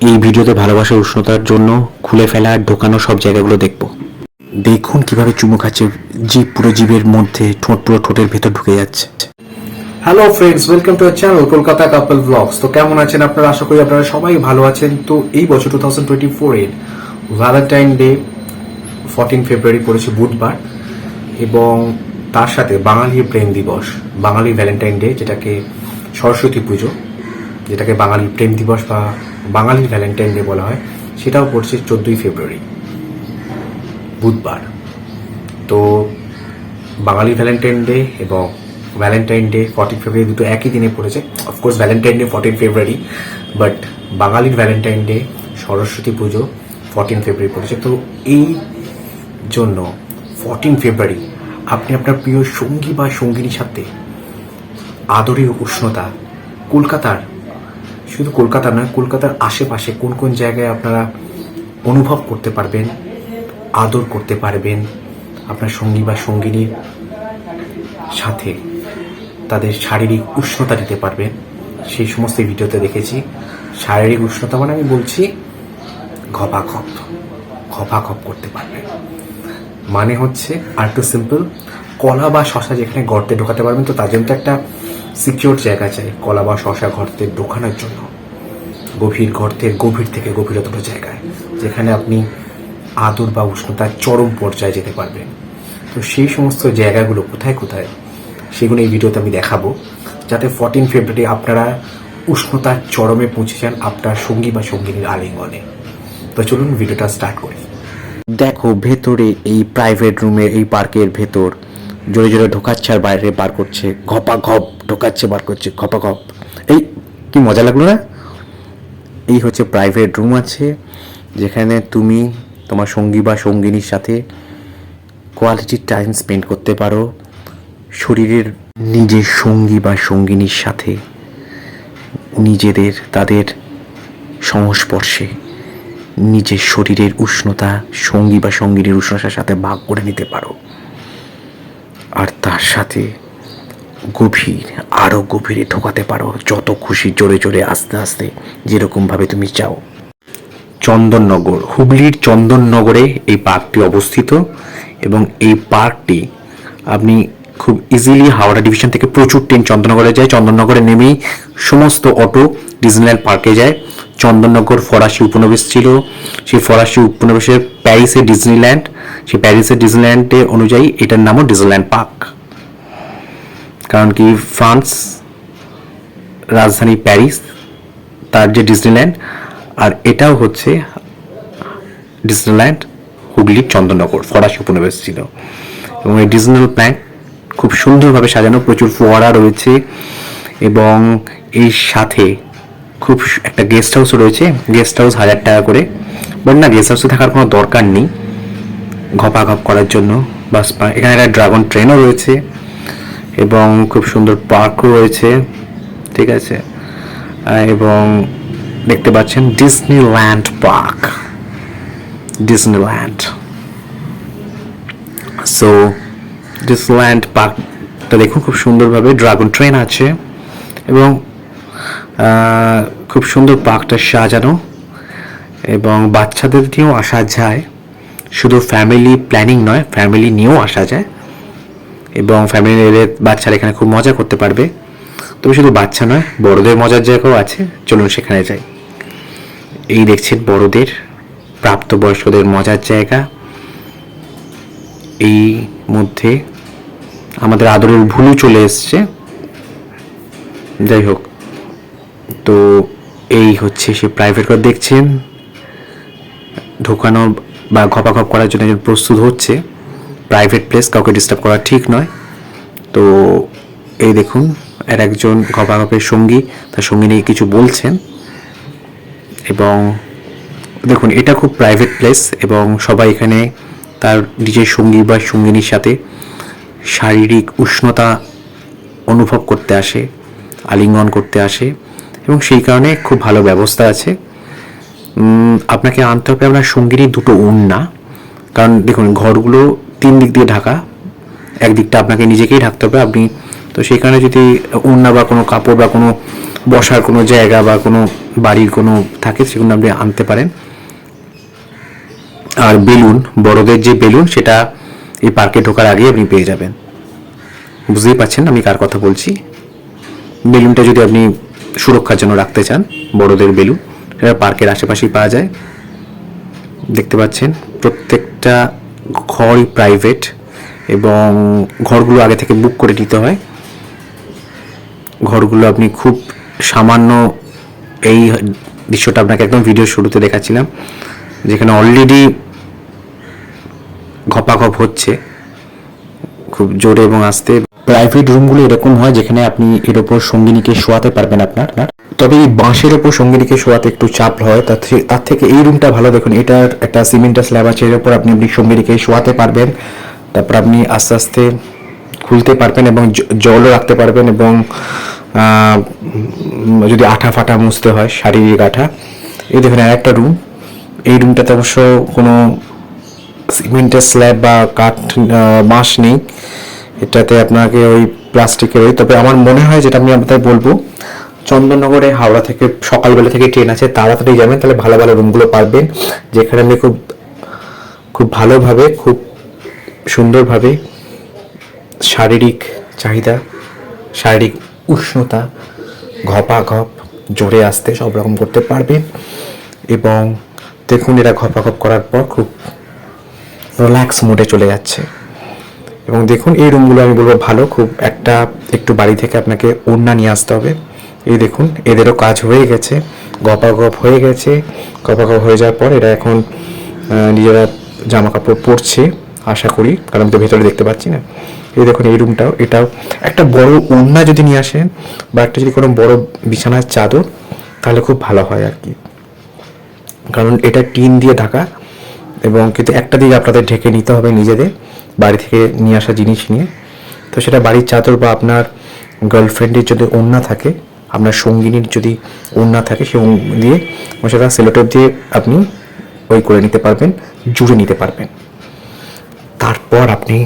এই ভিডিওতে ভালোবাসার উষ্ণতার জন্য খুলে ফেলা আর ঢোকানো সব জায়গাগুলো দেখব। দেখুন কীভাবে চুমু খাচ্ছে জীব পুরো জীবের মধ্যে ঠোঁট, পুরো ঠোঁটের ভেতর ঢুকে যাচ্ছে। Hello friends welcome to channel Kolkata couple vlogs তো কেমন আছেন আপনারা? আশা করি আপনারা সবাই ভালো আছেন। তো এই বছর টু থাউজেন্ড টোয়েন্টি ফোরের ভ্যালেন্টাইন ডে ফোরটিন ফেব্রুয়ারি পড়েছে বুধবার, এবং তার সাথে বাঙালির প্রেম দিবস, বাঙালি ভ্যালেন্টাইন ডে যেটাকে সরস্বতী পুজো, যেটাকে বাঙালি প্রেম দিবস বা বাঙালির ভ্যালেন্টাইন ডে বলা হয়, সেটাও পড়ছে চোদ্দোই ফেব্রুয়ারি, বুধবার। তো বাঙালি ভ্যালেন্টাইন ডে এবং ভ্যালেন্টাইন ডে ফর্টিন ফেব্রুয়ারি দুটো একই দিনে পড়েছে। Of course Valentine Day fourteen February but বাঙালির Valentine Day Saraswati Puja fourteen February পড়েছে। তো এই জন্য ফর্টিন ফেব্রুয়ারি আপনি আপনার প্রিয় সঙ্গী বা সঙ্গিনীর সাথে আদরের উষ্ণতা কলকাতার শুধু কলকাতা নয়, কলকাতার আশেপাশে কোন কোন জায়গায় আপনারা অনুভব করতে পারবেন, আদর করতে পারবেন আপনার সঙ্গী বা সঙ্গিনীর সাথে? তাদের শারীরিক উষ্ণতা দিতে পারবেন। সেই সমস্ত ভিডিওতে দেখেছি। শারীরিক উষ্ণতা মানে আমি বলছি ঘপাঘপ। ঘপাঘপ করতে পারবেন। মানে হচ্ছে আর একটু সিম্পল কলা বা শশা যেখানে গর্তে ঢোকাতে পারবেন, তো তার জন্য তো একটা সিকিউর জায়গা চাই কলা বা শশা গর্তে ঢোকানোর জন্য। গভীর গর্তের গভীর থেকে গভীরতর জায়গায়, যেখানে আপনি আদর বা উষ্ণতার চরম পর্যায়ে যেতে পারবেন। তো সেই সমস্ত জায়গাগুলো কোথায় কোথায়, সেগুলো এই ভিডিওতে আমি দেখাবো। যাতে ফর্টিন ফেব্রুয়ারি আপনারা উষ্ণতার চরমে পৌঁছে যান আপনার সঙ্গী বা সঙ্গিনীর আলিঙ্গনে। তো চলুন ভিডিওটা স্টার্ট করি। দেখো, ভেতরে এই প্রাইভেট রুমের এই পার্কের ভেতর জোরে জোরে ঢোকাচ্ছে আর বাইরে বার করছে, ঘপা ঘপ ঢোকাচ্ছে, বার করছে, ঘপা ঘপ। এই কি মজা লাগল না? এই হচ্ছে প্রাইভেট রুম আছে, যেখানে তুমি তোমার সঙ্গী বা সঙ্গিনীর সাথে কোয়ালিটি টাইম স্পেন্ড করতে পারো। শরীরের নিজের সঙ্গী বা সঙ্গিনীর সাথে নিজেদের, তাদের সংস্পর্শে নিজের শরীরের উষ্ণতা সঙ্গী বা সঙ্গিনীর উষ্ণতার সাথে ভাগ করে নিতে পারো। আর তার সাথে গভীর আরও গভীরে ঢোকাতে পারো যত খুশি জোরে জোরে, আস্তে আস্তে, যেরকমভাবে তুমি চাও। চন্দননগর, হুগলির চন্দননগরে এই পার্কটি অবস্থিত এবং এই পার্কটি আপনি খুব ইজিলি হাওড়া ডিভিশন থেকে প্রচুর ট্রেন চন্দননগরে যায়। চন্দননগরে নেমেই সমস্ত অটো ডিজনিল্যান্ড পার্কে যায়। চন্দননগর ফরাসি উপনিবেশ ছিল। সেই ফরাসি উপনিবেশের প্যারিসে ডিজনিল্যান্ড। সেই প্যারিসের ডিজনিল্যান্ডে অনুযায়ী এটার নামও ডিজনিল্যান্ড পার্ক। কারণ কি? ফ্রান্স, রাজধানী প্যারিস, তার যে ডিজনিল্যান্ড, আর এটাও হচ্ছে ডিজনিল্যান্ড, হুগলির চন্দননগর, ফরাসি উপনিবেশ ছিল। এবং এই ডিজনিল্যান্ড প্ল্যান্ট খুব সুন্দরভাবে সাজানো, প্রচুর ফোয়ারা রয়েছে এবং এর সাথে খুব একটা গেস্ট হাউস রয়েছে। গেস্ট হাউস হাজার টাকা করে। বাট না গেস্ট হাউসে থাকার কোনো দরকার নেই। ঘপাঘপ করার জন্য। বাস এখানে একটা ড্রাগন ট্রেনও রয়েছে। এবং খুব সুন্দর পার্কও রয়েছে। ঠিক আছে? এবং দেখতে পাচ্ছেন Disneyland park Disneyland so Disneyland পার্কটা দেখুন, খুব সুন্দরভাবে ড্রাগন ট্রেন আছে। এবং খুব সুন্দর পার্কটা সাজানো এবং বাচ্চাদের দিয়েও আসা যায়। শুধু ফ্যামিলি প্ল্যানিং নয় ফ্যামিলি নিয়েও আসা যায় এবং ফ্যামিলি এদের বাচ্চারা এখানে খুব মজা করতে পারবে। তবে শুধু বাচ্চা নয়, বড়দের মজার জায়গাও আছে। চলুন সেখানে যাই। এই দেখছেন বড়দের, প্রাপ্তবয়স্কদের মজার জায়গা। এই মধ্যে আমাদের আদরের ভুলু চলে এসছে। যাই হোক তো এই হচ্ছে সে প্রাইভেট কার দেখছেন। ঢোকানো বা ঘপাঘপ করার জন্য একজন প্রস্তুত হচ্ছে। প্রাইভেট প্লেস কাউকে ডিস্টার্ব করা ঠিক নয়। তো এই দেখুন, আর একজন ঘপাঘপের সঙ্গী, তার সঙ্গী নিয়ে কিছু বলছেন। এবং দেখুন, এটা খুব প্রাইভেট প্লেস এবং সবাই এখানে তার নিজের সঙ্গী বা সঙ্গিনীর সাথে শারীরিক উষ্ণতা অনুভব করতে আসে, আলিঙ্গন করতে আসে। এবং সেই কারণে খুব ভালো ব্যবস্থা আছে। আপনাকে আনতে হবে আপনার সঙ্গিনীর দুটো উন্না কারণ দেখুন, ঘরগুলো তিন দিক দিয়ে ঢাকা একদিকটা আপনাকে নিজেকেই ঢাকতে হবে। আপনি তো সেই কারণে যদি ওড়না বা কোনো কাপড় বা কোনো বসার কোনো জায়গা বা কোনো বাড়ির কোনো থাকে, সেগুলো আপনি আনতে পারেন। আর বেলুন, বড়দের যে বেলুন, সেটা এই পার্কে ঢোকার আগে আপনি পেয়ে যাবেন। বুঝতেই পারছেন আমি কার কথা বলছি? বেলুনটা যদি আপনি সুরক্ষার জন্য রাখতে চান বড়দের বেলুন সেটা পার্কের আশেপাশেই পাওয়া যায়। দেখতে পাচ্ছেন, প্রত্যেকটা ঘরই প্রাইভেট এবং ঘরগুলো আগে থেকে বুক করে নিতে হয়। ঘরগুলো আপনি খুব সামান্য এই দৃশ্যটা আপনাকে একদম ভিডিও শুরুতে দেখাচ্ছিলাম, যেখানে অলরেডি ঘপাঘপ হচ্ছে। খুব জোরে এবং আস্তে প্রাইভেট রুমগুলো এরকম হয় যেখানে আপনি এর ওপর সঙ্গিনীকে শোয়াতে পারবেন আপনার তবে এই বাঁশের ওপর সঙ্গিনীকে শোয়াতে একটু চাপ হয়, তার থেকে তার থেকে এই রুমটা ভালো দেখুন, এটার একটা সিমেন্টের স্ল্যাব আছে, এর ওপর আপনি আপনি সঙ্গিনীকে শোয়াতে পারবেন। তারপর আপনি আস্তে আস্তে খুলতে পারবেন এবং জলও রাখতে পারবেন এবং যদি আঠা ফাটা মুছতে হয়, শারীরিক আঠা। এই দেখুন, আর একটা রুম এই রুমটাতে অবশ্য কোনো সিমেন্টের স্ল্যাব বা কাঠ বাঁশ নেই। এটাতে আপনাকে ওই প্লাস্টিকের ওই, তবে আমার মনে হয় যেটা আমি আপনাদের বলব, চন্দননগরে হাওড়া থেকে সকালবেলা থেকে ট্রেন আছে, তাড়াতাড়ি যাবেন, তাহলে ভালো ভালো রুমগুলো পারবেন যেখানে আপনি খুব খুব ভালোভাবে, খুব সুন্দরভাবে শারীরিক চাহিদা, শারীরিক উষ্ণতা ঘপা ঘপ জোরে আসতে সব রকম করতে পারবেন এবং দেখুন এরা ঘপা ঘপ করার পর খুব রিল্যাক্স মোডে চলে যাচ্ছে। এবং দেখুন, এই রুমগুলো আমি বলব ভালো। খুব একটা একটু বাড়ি থেকে আপনাকে ওড়না নিয়ে আসতে হবে। এই দেখুন, এদেরও কাজ হয়ে গেছে গপা গপ হয়ে গেছে। গপা গপ হয়ে যাওয়ার পর এরা এখন নিজেরা জামা কাপড় পরছে, আশা করি। কারণ আমি তো ভেতরে দেখতে পাচ্ছি না। এই দেখুন, এই রুমটাও এটাও। একটা বড় ওড়না যদি নিয়ে আসেন, বা একটা যদি কোনো বড় বিছানার চাদর, তাহলে খুব ভালো হয় আর কি। কারণ এটা টিন দিয়ে ঢাকা, এবং কিন্তু একটা দিকে আপনাদের ঢেকে নিতে হবে নিজেদের। বাড়ি থেকে নিয়ে আসা জিনিস নিয়ে। তো সেটা বাড়ির চাদর বা আপনার গার্লফ্রেন্ডের যদি ওড়না থাকে, আপনার সঙ্গিনীর যদি ওড়না থাকে সে দিয়ে সেটা সেলোটেপ দিয়ে আপনি ওই করে নিতে পারবেন, জুড়ে নিতে পারবেন। তারপর আপনি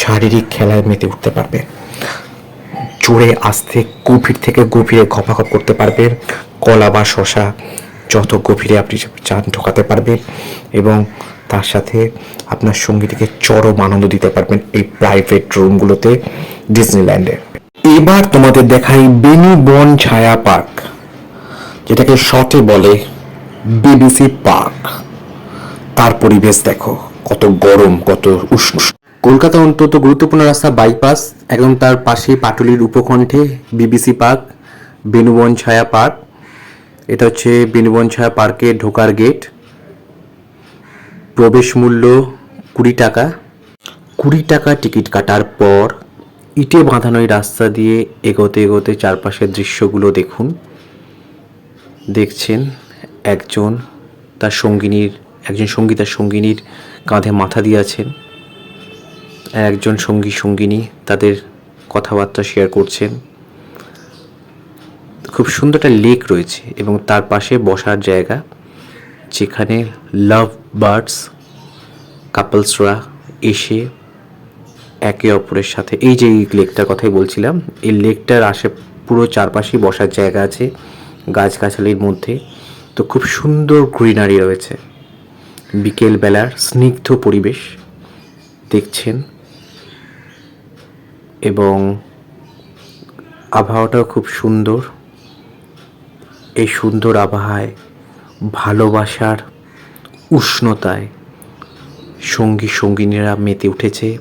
শারীরিক খেলায় মেতে উঠতে পারবেন। জোরে আস্তে গভীর থেকে গভীরে ঘপাঘপ করতে পারবেন। কলা বা শশা যত গভীরে আপনি চান ঢোকাতে পারবেন এবং তার সাথে আপনার সঙ্গীটিকে চরম আনন্দ দিতে পারবেন এই প্রাইভেট রুমগুলোতে ডিজনিল্যান্ডে এবার তোমাদের দেখাই বেনু বন ছায়া পার্ক যেটাকে শর্টে বলে বিবিসি পার্ক তার পরিবেশ দেখো, কত গরম, কত উষ্ণ। কলকাতা অন্তত গুরুত্বপূর্ণ রাস্তা বাইপাস একদম তার পাশে পাটুলির উপকণ্ঠে বিবিসি পার্ক বেনুবন ছায়া পার্ক এটা হচ্ছে বেনুবন ছায়া পার্কে ঢোকার গেট প্রবেশ মূল্য কুড়ি টাকা। কুড়ি টাকা টিকিট কাটার পর ইটে বাঁধানো এই রাস্তা দিয়ে এগোতে এগোতে চারপাশের দৃশ্যগুলো দেখুন। দেখছেন একজন তার সঙ্গিনীর, একজন সঙ্গী তার সঙ্গিনীর কাঁধে মাথা দিয়ে আছেন। আর একজন সঙ্গী সঙ্গিনী তাদের কথাবার্তা শেয়ার করছেন। খুব সুন্দর একটা লেক রয়েছে এবং তার পাশে বসার জায়গা যেখানে লাভ বার্ডস কাপলসরা এসে একে অপরের সাথে, এই যে এই লেকটার কথাই বলছিলাম, এই লেকটার আশে পুরো চারপাশেই বসার জায়গা আছে, গাছগাছালির মধ্যে। তো খুব সুন্দর গ্রিনারি রয়েছে। বিকেল বেলার স্নিগ্ধ পরিবেশ দেখছেন। এবং আবহাওয়াটাও খুব সুন্দর। এই সুন্দর আবহাওয়ায় ভালোবাসার উষ্ণতায়। সঙ্গী সঙ্গিনীরা মেতে উঠেছে।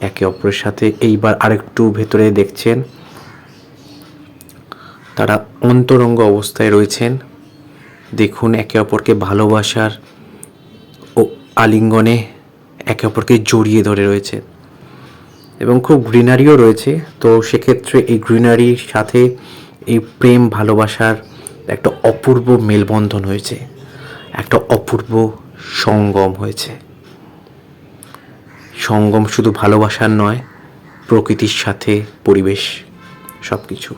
একে অপরের সাথে এইবার আরেকটু ভেতরে দেখছেন। তারা অন্তরঙ্গ অবস্থায় রয়েছেন। দেখুন একে অপরকে ভালোবাসার ও আলিঙ্গনে একে অপরকে জড়িয়ে ধরে রয়েছে। এবং খুব গ্রিনারিও রয়েছে। তো সেক্ষেত্রে এই গ্রিনারির সাথে এই প্রেম ভালোবাসার একটা অপূর্ব মেলবন্ধন হয়েছে। একটা অপূর্ব সঙ্গম হয়েছে। সঙ্গম শুধু ভালোবাসার নয়, প্রকৃতির সাথে, পরিবেশ সব কিছু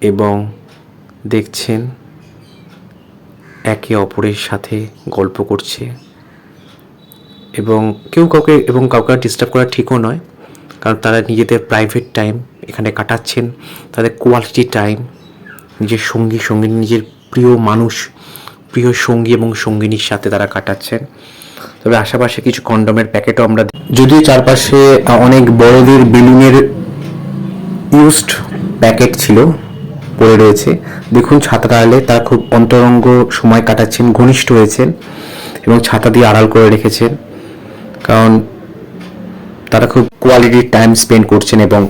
এবং দেখছেন, একে অপরের সাথে গল্প করছে। এবং কেউ কাউকে, এবং কাউকে ডিস্টার্ব করা ঠিকও নয়, কারণ তারা নিজেদের প্রাইভেট টাইম এখানে কাটাচ্ছেন, তাদের কোয়ালিটি টাইম নিজের সঙ্গী, সঙ্গিনী, নিজের প্রিয় মানুষ প্রিয় সঙ্গী এবং সঙ্গিনীর সাথে তারা কাটাচ্ছেন। তবে আশেপাশে কিছু কন্ডমের প্যাকেটও আমরা যদিও চারপাশে অনেক বড়দের বেলুনের ইউজড প্যাকেট ছিল, পড়ে রয়েছে। দেখুন, ছাতাটা আড়ালে তারা খুব অন্তরঙ্গ সময় কাটাচ্ছেন, ঘনিষ্ঠ হয়েছেন এবং ছাতা দিয়ে আড়াল করে রেখেছেন। কারণ তারা খুব কোয়ালিটির টাইম স্পেন্ড করছেন এবং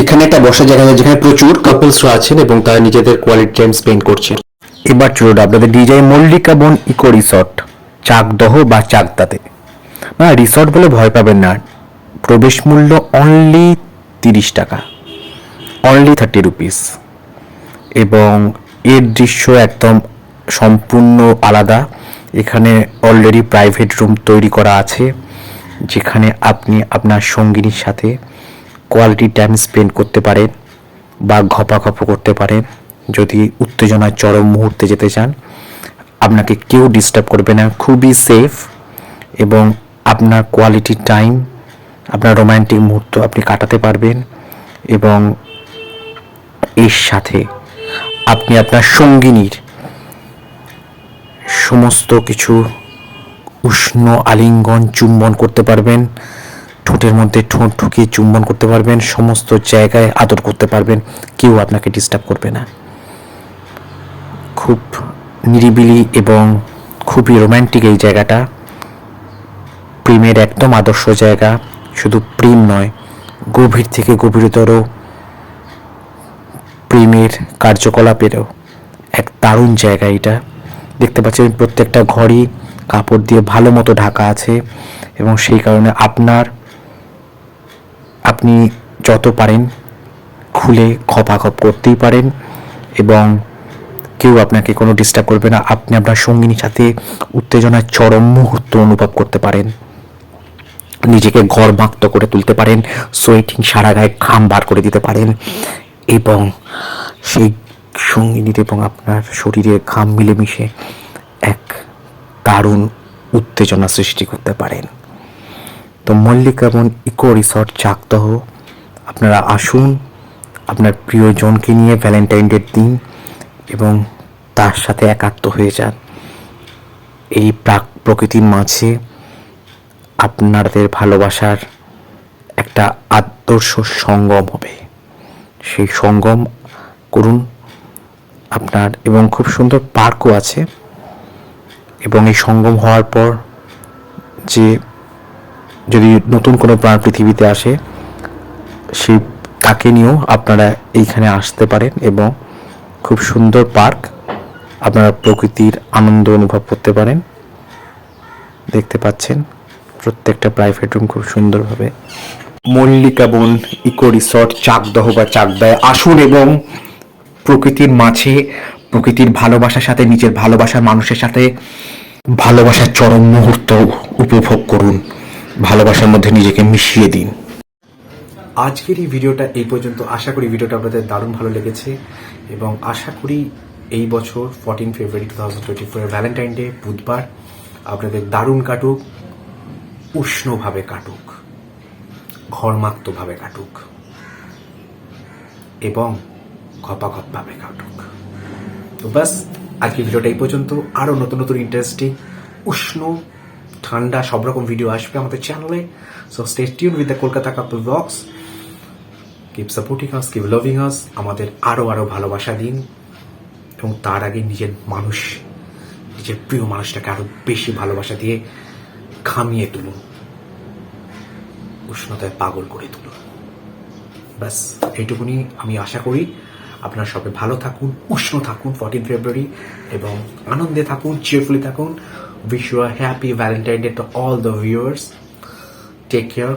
এখানে একটা বসার জায়গা যেখানে প্রচুর কাপলসরা আছেন এবং তারা নিজেদের কোয়ালিটি টাইম স্পেন্ড করছেন। এবার চলুন আপনাদের ডিজাই মল্লিকা বন ইকো রিসর্ট, চাকদহ বা চাকদাতে। না, রিসর্ট বলে ভয় পাবেন না। প্রবেশ মূল্য অনলি তিরিশ টাকা অনলি থার্টি রুপিস এবং এর দৃশ্য একদম সম্পূর্ণ আলাদা। এখানে অলরেডি প্রাইভেট রুম তৈরি করা আছে, যেখানে আপনি আপনার সঙ্গিনীর সাথে কোয়ালিটি টাইম স্পেন্ড করতে পারেন বা ঘপাঘপ করতে পারেন। যদি উত্তেজনার চরম মুহূর্তে যেতে চান, আপনাকে কেউ ডিস্টার্ব করবে না, খুবই সেফ এবং আপনার কোয়ালিটি টাইম আপনার রোমান্টিক মুহূর্ত আপনি কাটাতে পারবেন এবং এর সাথে আপনি আপনার সঙ্গিনীর সমস্ত কিছু উষ্ণ আলিঙ্গন চুম্বন করতে পারবেন, ঠোঁটের মধ্যে ঠোঁট ঢুকিয়ে চুম্বন করতে পারবেন, সমস্ত জায়গায় আদর করতে পারবেন, কেউ আপনাকে ডিস্টার্ব করবে না। খুব নিরিবিলি এবং খুবই রোম্যান্টিক এই জায়গাটা। প্রেমের একদম আদর্শ জায়গা, শুধু প্রেম নয়, গভীর থেকে গভীরতর প্রেমের কার্যকলাপেরও এক দারুণ জায়গা এটা। দেখতে পাচ্ছেন প্রত্যেকটা ঘরই কাপড় দিয়ে ভালো মতো ঢাকা আছে এবং সেই কারণে আপনার, আপনি যত পারেন খুলে খপাখপ করতেই পারেন এবং কেউ আপনাকে কোনো ডিস্টার্ব করবে না। আপনি আপনার সঙ্গিনীর সাথে উত্তেজনার চরম মুহূর্ত অনুভব করতে পারেন। নিজেকে গর্মাক্ত করে তুলতে পারেন। সোয়েটিং সারা গায়ে ঘাম বার করে দিতে পারেন। এবং সেই সঙ্গিনীর এবং আপনার শরীরে ঘাম মিলেমিশে এক দারুণ উত্তেজনা সৃষ্টি করতে পারেন। তো মল্লিকাবন ইকো রিসর্ট চাকদহ আপনারা আসুন। আপনার প্রিয়জনকে নিয়ে ভ্যালেন্টাইন ডের দিন। এবং তার সাথে একাত্ম হয়ে যান। এই প্রাক প্রকৃতির মাঝে আপনাদের ভালোবাসার একটা আদর্শ সঙ্গম হবে। সেই সঙ্গম করুন। আপনার এবং খুব সুন্দর পার্কও আছে। এবং এই সঙ্গম হওয়ার পর যে যদি নতুন কোনো প্রাণ পৃথিবীতে আসে, সেই তাকে নিয়েও আপনারা এইখানে আসতে পারেন এবং খুব সুন্দর পার্ক। আপনারা প্রকৃতির আনন্দ অনুভব করতে পারেন। দেখতে পাচ্ছেন, প্রত্যেকটা প্রাইভেট রুম খুব সুন্দরভাবে। মল্লিকা বন ইকো রিসর্ট চাকদহ বা চাকদায় আসুন এবং প্রকৃতির মাঝে, প্রকৃতির ভালোবাসার সাথে, নিজের ভালোবাসার মানুষের সাথে ভালোবাসার চরম মুহূর্ত উপভোগ করুন। ভালোবাসার মধ্যে নিজেকে মিশিয়ে দিন। আজকের এই ভিডিওটা এই পর্যন্ত। আশা করি ভিডিওটা আপনাদের দারুণ ভালো লেগেছে এবং আশা করি এই বছর fourteen February two thousand twenty four Valentine Day বুধবার, আপনাদের দারুণ কাটুক, উষ্ণভাবে কাটুক, ঘরমাক্তভাবে কাটুক এবং ঘপাঘপভাবে কাটুক। তো ব্যাস, আজকের ভিডিওটা এই পর্যন্ত। আরও নতুন নতুন ইন্টারেস্টিং উষ্ণ, ঠান্ডা সব রকম ভিডিও আসবে আমাদের চ্যানেলে so stay tune with the Kolkata couple vlogs keep supporting us keep loving us আমাদের আরও আরও ভালোবাসা দিন, এবং তার আগে নিজের মানুষ, নিজের প্রিয় মানুষটাকে আরও বেশি ভালোবাসা দিয়ে খামিয়ে তুলুন। উষ্ণতায় পাগল করে তুলুন। ব্যাস, এইটুকুনি আমি আশা করি। আপনারা সবাই ভালো থাকুন, উষ্ণ থাকুন ফোরটিন ফেব্রুয়ারি এবং আনন্দে থাকুন চিয়ারফুলি থাকুন। Wish you a happy Valentine Day to all the viewers take care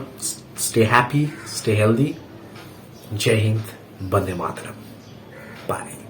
stay happy stay healthy जय हिंद बंदे मातरम। बाय।